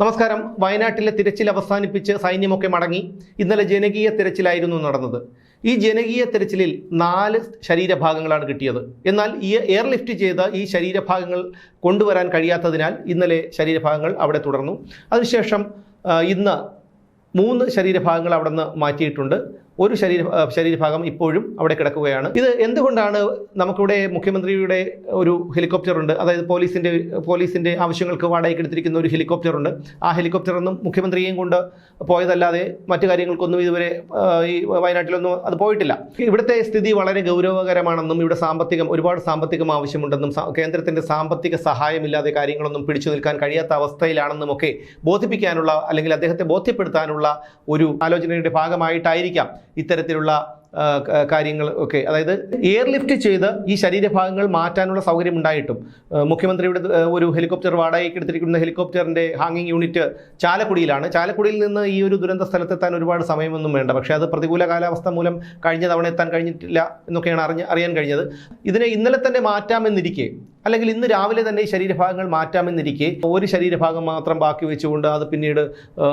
നമസ്കാരം. വയനാട്ടിലെ തിരച്ചിൽ അവസാനിപ്പിച്ച് സൈന്യമൊക്കെ മടങ്ങി. ഇന്നലെ ജനകീയ തിരച്ചിലായിരുന്നു നടന്നത്. ഈ ജനകീയ തിരച്ചിലിൽ നാല് ശരീരഭാഗങ്ങളാണ് കിട്ടിയത്. എന്നാൽ ഈ എയർലിഫ്റ്റ് ചെയ്ത ഈ ശരീരഭാഗങ്ങൾ കൊണ്ടുവരാൻ കഴിയാത്തതിനാൽ ഇന്നലെ ശരീരഭാഗങ്ങൾ അവിടെ തുടർന്നു. അതിനുശേഷം ഇന്ന് മൂന്ന് ശരീരഭാഗങ്ങൾ അവിടെ നിന്ന് മാറ്റിയിട്ടുണ്ട്. ഒരു ശരീര ശരീരഭാഗം ഇപ്പോഴും അവിടെ കിടക്കുകയാണ്. ഇത് എന്തുകൊണ്ടാണ് നമുക്കിവിടെ മുഖ്യമന്ത്രിയുടെ ഒരു ഹെലികോപ്റ്റർ ഉണ്ട്? അതായത് പോലീസിന്റെ പോലീസിന്റെ ആവശ്യങ്ങൾക്ക് വാടകയ്ക്ക് എടുത്തിരിക്കുന്ന ഒരു ഹെലികോപ്റ്റർ ഉണ്ട്. ആ ഹെലികോപ്റ്ററൊന്നും മുഖ്യമന്ത്രിയെയും കൊണ്ട് പോയതല്ലാതെ മറ്റു കാര്യങ്ങൾക്കൊന്നും ഇതുവരെ ഈ വയനാട്ടിലൊന്നും അത് പോയിട്ടില്ല. ഇവിടുത്തെ സ്ഥിതി വളരെ ഗൗരവകരമാണെന്നും ഇവിടെ സാമ്പത്തികം ഒരുപാട് സാമ്പത്തികം ആവശ്യമുണ്ടെന്നും കേന്ദ്രത്തിന്റെ സാമ്പത്തിക സഹായമില്ലാതെ കാര്യങ്ങളൊന്നും പിടിച്ചു നിൽക്കാൻ കഴിയാത്ത അവസ്ഥയിലാണെന്നും ഒക്കെ ബോധിപ്പിക്കാനുള്ള അല്ലെങ്കിൽ അദ്ദേഹത്തെ ബോധ്യപ്പെടുത്താനുള്ള ഒരു ആലോചനയുടെ ഭാഗമായിട്ടായിരിക്കാം ഇത്തരത്തിലുള്ള കാര്യങ്ങൾ ഒക്കെ. അതായത് എയർലിഫ്റ്റ് ചെയ്ത് ഈ ശരീരഭാഗങ്ങൾ മാറ്റാനുള്ള സൗകര്യം ഉണ്ടായിട്ടും മുഖ്യമന്ത്രിയുടെ ഒരു ഹെലികോപ്റ്റർ വാടകയ്ക്ക് എടുത്തിരിക്കുന്ന ഹെലികോപ്റ്ററിന്റെ ഹാങ്ങിങ് യൂണിറ്റ് ചാലക്കുടിയിലാണ്. ചാലക്കുടിയിൽ നിന്ന് ഈ ഒരു ദുരന്ത സ്ഥലത്തെത്താൻ ഒരുപാട് സമയമൊന്നും വേണ്ട. പക്ഷേ അത് പ്രതികൂല കാലാവസ്ഥ മൂലം കഴിഞ്ഞ തവണ എത്താൻ കഴിഞ്ഞിട്ടില്ല എന്നൊക്കെയാണ് അറിഞ്ഞ് അറിയാൻ കഴിഞ്ഞത്. ഇതിനെ ഇന്നലെ തന്നെ മാറ്റാമെന്നിരിക്കെ അല്ലെങ്കിൽ ഇന്ന് രാവിലെ തന്നെ ഈ ശരീരഭാഗങ്ങൾ മാറ്റാമെന്നിരിക്കെ ഒരു ശരീരഭാഗം മാത്രം ബാക്കി വെച്ചുകൊണ്ട് അത് പിന്നീട്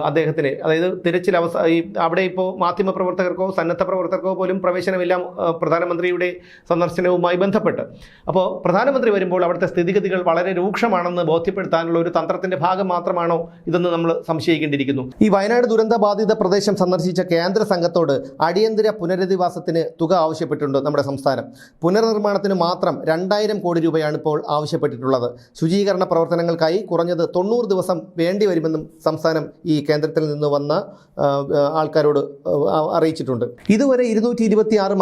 അദ്ദേഹത്തിന് അതായത് തിരച്ചിൽ അവസ ഈ അവിടെ ഇപ്പോൾ മാധ്യമപ്രവർത്തകർക്കോ സന്നദ്ധ പ്രവർത്തകർക്കോ പോലും പ്രവേശനമില്ല പ്രധാനമന്ത്രിയുടെ സന്ദർശനവുമായി ബന്ധപ്പെട്ട്. അപ്പോൾ പ്രധാനമന്ത്രി വരുമ്പോൾ അവിടുത്തെ സ്ഥിതിഗതികൾ വളരെ രൂക്ഷമാണെന്ന് ബോധ്യപ്പെടുത്താനുള്ള ഒരു തന്ത്രത്തിന്റെ ഭാഗം മാത്രമാണോ ഇതെന്ന് നമ്മൾ സംശയിക്കേണ്ടിയിരിക്കുന്നു. ഈ വയനാട് ദുരന്ത ബാധിത പ്രദേശം സന്ദർശിച്ച കേന്ദ്ര സംഘത്തോട് അടിയന്തര പുനരധിവാസത്തിന് തുക ആവശ്യപ്പെട്ടിട്ടുണ്ട് നമ്മുടെ സംസ്ഥാനം. പുനർനിർമ്മാണത്തിന് മാത്രം രണ്ടായിരം കോടി രൂപയാണ് ഇപ്പോൾ ആവശ്യപ്പെട്ടിട്ടുള്ളത്. ശുചീകരണ പ്രവർത്തനങ്ങൾക്കായി കുറഞ്ഞത് തൊണ്ണൂറ് ദിവസം വേണ്ടി വരുമെന്നും സംസ്ഥാനം ഈ കേന്ദ്രത്തിൽ നിന്ന് വന്ന ആൾക്കാരോട് അറിയിച്ചിട്ടുണ്ട്. ഇതുവരെ ഇരുന്നൂറ്റി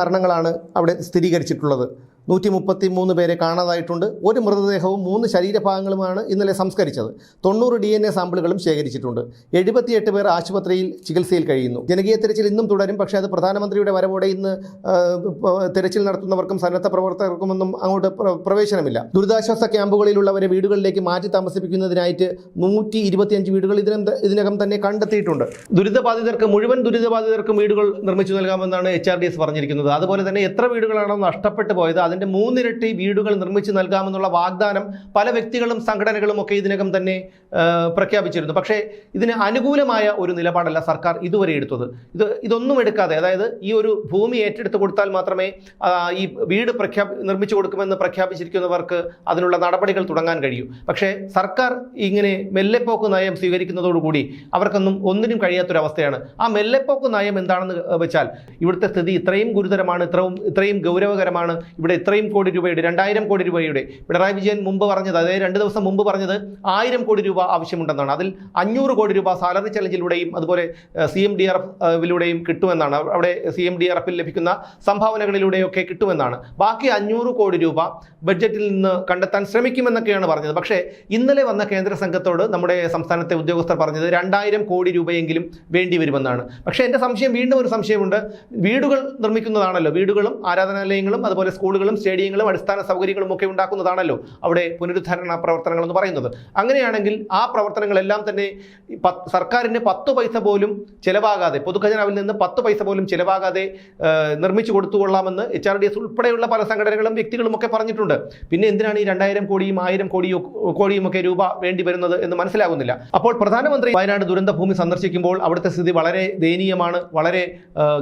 മരണങ്ങളാണ് അവിടെ സ്ഥിരീകരിച്ചിട്ടുള്ളത്. നൂറ്റി മുപ്പത്തി മൂന്ന് പേരെ കാണാതായിട്ടുണ്ട്. ഒരു മൃതദേഹവും മൂന്ന് ശരീരഭാഗങ്ങളുമാണ് ഇന്നലെ സംസ്കരിച്ചത്. തൊണ്ണൂറ് ഡി എൻ എ സാമ്പിളുകളും ശേഖരിച്ചിട്ടുണ്ട്. എഴുപത്തിയെട്ട് പേർ ആശുപത്രിയിൽ ചികിത്സയിൽ കഴിയുന്നു. ജനകീയ തിരച്ചിൽ ഇന്നും തുടരും. പക്ഷേ അത് പ്രധാനമന്ത്രിയുടെ വരവോടെ ഇന്ന് തെരച്ചിൽ നടത്തുന്നവർക്കും സന്നദ്ധ പ്രവർത്തകർക്കുമൊന്നും അങ്ങോട്ട് പ്രവേശനമില്ല. ദുരിതാശ്വാസ ക്യാമ്പുകളിലുള്ളവരെ വീടുകളിലേക്ക് മാറ്റി താമസിപ്പിക്കുന്നതിനായിട്ട് നൂറ്റി ഇരുപത്തിയഞ്ച് വീടുകൾ ഇതിനും ഇതിനകം തന്നെ കണ്ടെത്തിയിട്ടുണ്ട്. ദുരിതബാധിതർക്ക് മുഴുവൻ ദുരിതബാധിതർക്കും വീടുകൾ നിർമ്മിച്ചു നൽകാമെന്നാണ് എച്ച് ആർ ഡി എസ് പറഞ്ഞിരിക്കുന്നത്. അതുപോലെ തന്നെ എത്ര വീടുകളാണോ നഷ്ടപ്പെട്ടു പോയത് അതിന്റെ മൂന്നിരട്ടി വീടുകൾ നിർമ്മിച്ച് നൽകാമെന്നുള്ള വാഗ്ദാനം പല വ്യക്തികളും സംഘടനകളും ഒക്കെ ഇതിനകം തന്നെ പ്രഖ്യാപിച്ചിരുന്നു. പക്ഷേ ഇതിന് അനുകൂലമായ ഒരു നിലപാടല്ല സർക്കാർ ഇതുവരെ എടുത്തത്. ഇത് ഇതൊന്നും എടുക്കാതെ അതായത് ഈ ഒരു ഭൂമി ഏറ്റെടുത്ത് കൊടുത്താൽ മാത്രമേ ഈ വീട് പ്രഖ്യാപി നിർമ്മിച്ചു കൊടുക്കുമെന്ന് പ്രഖ്യാപിച്ചിരിക്കുന്നവർക്ക് അതിനുള്ള നടപടികൾ തുടങ്ങാൻ കഴിയൂ. പക്ഷേ സർക്കാർ ഇങ്ങനെ മെല്ലെപ്പോക്ക് നയം സ്വീകരിക്കുന്നതോടുകൂടി അവർക്കൊന്നും ഒന്നിനും കഴിയാത്തൊരവസ്ഥയാണ്. ആ മെല്ലെപ്പോക്ക് നയം എന്താണെന്ന് വെച്ചാൽ ഇവിടുത്തെ സ്ഥിതി ഇത്രയും ഗുരുതരമാണ് ഇത്രയും ഇത്രയും ഗൗരവകരമാണ് ഇവിടെ ഇത്രയും കോടി രൂപയുടെ രണ്ടായിരം കോടി രൂപയുടെ പിണറായി വിജയൻ മുമ്പ് പറഞ്ഞത് അതായത് രണ്ട് ദിവസം മുമ്പ് പറഞ്ഞത് ആയിരം കോടി രൂപ ആവശ്യമുണ്ടെന്നാണ്. അതിൽ അഞ്ഞൂറ് കോടി രൂപ സാലറി ചലഞ്ചിലൂടെയും അതുപോലെ സി എം ഡി ആർ എഫിലൂടെയും കിട്ടുമെന്നാണ്. അവിടെ സി എം ഡി ആർ എഫിൽ ലഭിക്കുന്ന സംഭാവനകളിലൂടെയൊക്കെ കിട്ടുമെന്നാണ്. ബാക്കി അഞ്ഞൂറ് കോടി രൂപ ബഡ്ജറ്റിൽ നിന്ന് കണ്ടെത്താൻ ശ്രമിക്കുമെന്നൊക്കെയാണ് പറഞ്ഞത്. പക്ഷേ ഇന്നലെ വന്ന കേന്ദ്ര സംഘത്തോട് നമ്മുടെ സംസ്ഥാനത്തെ ഉദ്യോഗസ്ഥർ പറഞ്ഞത് രണ്ടായിരം കോടി രൂപയെങ്കിലും വേണ്ടി വരുമെന്നാണ്. പക്ഷേ എന്റെ സംശയം വീണ്ടും ഒരു സംശയമുണ്ട്. വീടുകൾ നിർമ്മിക്കുന്നതാണല്ലോ. വീടുകളും ആരാധനാലയങ്ങളും അതുപോലെ സ്കൂളുകളും സ്റ്റേഡിയങ്ങളും അടിസ്ഥാന സൗകര്യങ്ങളും ഒക്കെ ഉണ്ടാക്കുന്നതാണല്ലോ അവിടെ പുനരുദ്ധാരണ പ്രവർത്തനങ്ങൾ എന്ന് പറയുന്നത്. അങ്ങനെയാണെങ്കിൽ ആ പ്രവർത്തനങ്ങളെല്ലാം തന്നെ സർക്കാരിന് പത്ത് പൈസ പോലും ചിലവാകാതെ പൊതുഖജനാവിൽ നിന്ന് പത്ത് പൈസ പോലും ചിലവാകാതെ നിർമ്മിച്ചു കൊടുത്തുകൊള്ളാമെന്ന് എച്ച് ആർ ഡി എസ് ഉൾപ്പെടെയുള്ള പല സംഘടനകളും വ്യക്തികളും ഒക്കെ പറഞ്ഞിട്ടുണ്ട്. പിന്നെ എന്തിനാണ് ഈ രണ്ടായിരം കോടിയും ആയിരം കോടിയും കോടിയും ഒക്കെ രൂപ വേണ്ടി വരുന്നത് എന്ന് മനസ്സിലാകുന്നില്ല. അപ്പോൾ പ്രധാനമന്ത്രി വയനാട് ദുരന്ത ഭൂമി സന്ദർശിക്കുമ്പോൾ അവിടുത്തെ സ്ഥിതി വളരെ ദയനീയമാണ് വളരെ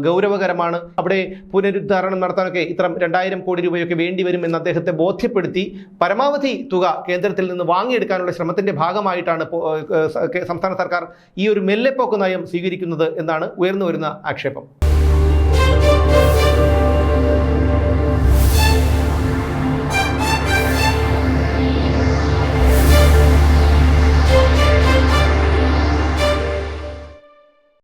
ഗൗരവകരമാണ്. അവിടെ പുനരുദ്ധാരണം നടത്താനൊക്കെ ഇത്തരം രണ്ടായിരം കോടി രൂപയൊക്കെ വേണ്ടി വരും എന്ന് അദ്ദേഹത്തെ ബോധ്യപ്പെടുത്തി പരമാവധി തുക കേന്ദ്രത്തിൽ നിന്ന് വാങ്ങിയെടുക്കാനുള്ള ശ്രമത്തിന്റെ ഭാഗമായിട്ടാണ് സംസ്ഥാന സർക്കാർ ഈ ഒരു മെല്ലെപ്പോക്ക് നയം സ്വീകരിക്കുന്നത് എന്നാണ് ഉയർന്നു വരുന്ന ആക്ഷേപം.